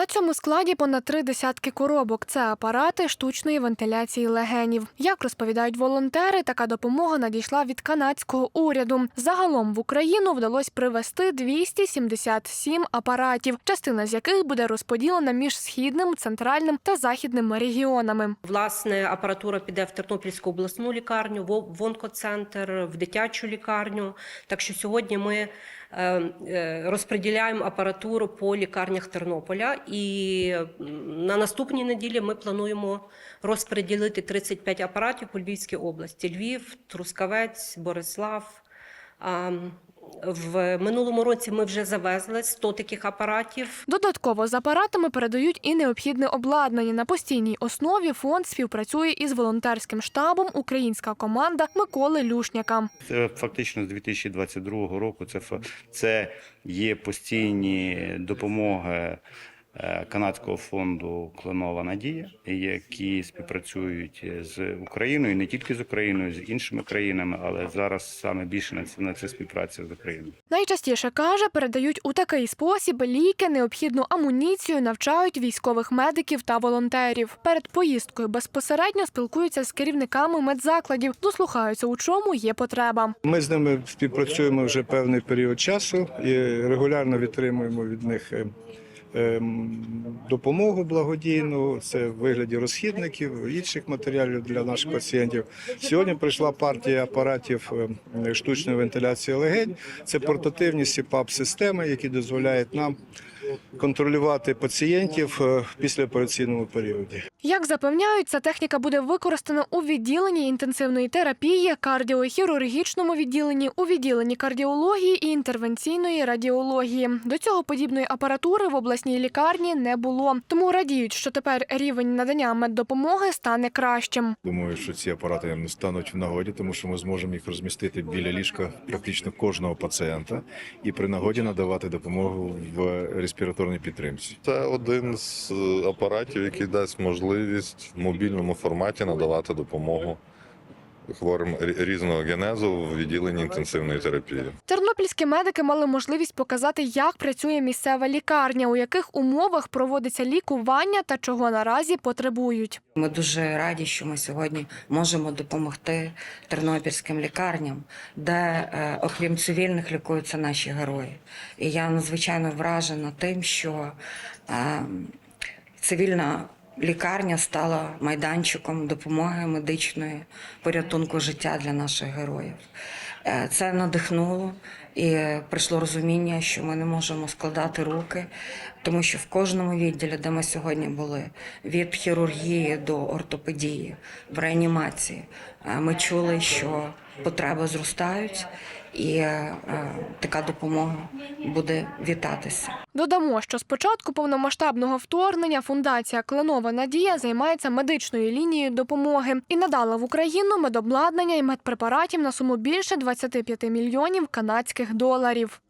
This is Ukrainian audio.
На цьому складі понад три десятки коробок. Це апарати штучної вентиляції легенів. Як розповідають волонтери, така допомога надійшла від канадського уряду. Загалом в Україну вдалося привезти 277 апаратів, частина з яких буде розподілена між східним, центральним та західним регіонами. Власне, апаратура піде в Тернопільську обласну лікарню, в онкоцентр, в дитячу лікарню. Так що сьогодні ми е, е, розподіляємо апаратуру по лікарнях Тернополя, і на наступній неділі ми плануємо розподілити 35 апаратів по Львівській області: Львів, Трускавець, Борислав. А, В минулому році ми вже завезли 100 таких апаратів. Додатково з апаратами передають і необхідне обладнання. На постійній основі фонд співпрацює із волонтерським штабом Українська команда Миколи Люшняка. Це фактично з 2022 року. Це це є постійні допомоги канадського фонду Кленова Надія, які співпрацюють з Україною, не тільки з Україною, з іншими країнами, але зараз саме більше на це на це співпраця з Україною. Найчастіше каже, передають у такий спосіб ліки, необхідну амуніцію, навчають військових медиків та волонтерів. Перед поїздкою безпосередньо спілкуються з керівниками медзакладів, дослухаються, у чому є потреба. Ми з ними співпрацюємо вже певний період часу і регулярно відтримуємо від них е, допомогу благодійну. Це в вигляді розхідників, інших матеріалів для наших пацієнтів. Сьогодні прийшла партія апаратів е, штучної вентиляції легень. Це портативні СІПАП-системи, які дозволяють нам контролювати пацієнтів після в післяопераційному періоді. Як запевняють, ця техніка буде використана у відділенні інтенсивної терапії, кардіохірургічному відділенні, у відділенні кардіології і інтервенційної радіології. До цього подібної апаратури в обласній лікарні не було. Тому радіють, що тепер рівень надання меддопомоги стане кращим. Думаю, що ці апарати не стануть в нагоді, тому що ми зможемо їх розмістити біля ліжка практично кожного пацієнта і при нагоді надавати допомогу в респіраторній підтримці. Це один з е, апаратів, який дасть можливість в мобільному форматі надавати допомогу хворим різного генезу в відділенні інтенсивної терапії. Тернопільські медики мали можливість показати, як працює місцева лікарня, у яких умовах проводиться лікування та чого наразі потребують. Ми дуже раді, що ми сьогодні можемо допомогти тернопільським лікарням, де, е, окрім цивільних, лікуються наші герої. І я надзвичайно вражена тим, що е, цивільна лікарня стала майданчиком допомоги медичної порятунку життя для наших героїв. Е, Це надихнуло і прийшло розуміння, що ми не можемо складати руки, тому що в кожному відділі, де ми сьогодні були, від хірургії до ортопедії, в реанімації, е, ми чули, що потреби зростають, і е, е, така допомога буде вітатися. Додамо, що з початку повномасштабного вторгнення фундація Кленова Надія займається медичною лінією допомоги і надала в Україну медобладнання і медпрепаратів на суму більше 25 мільйонів канадських доларів.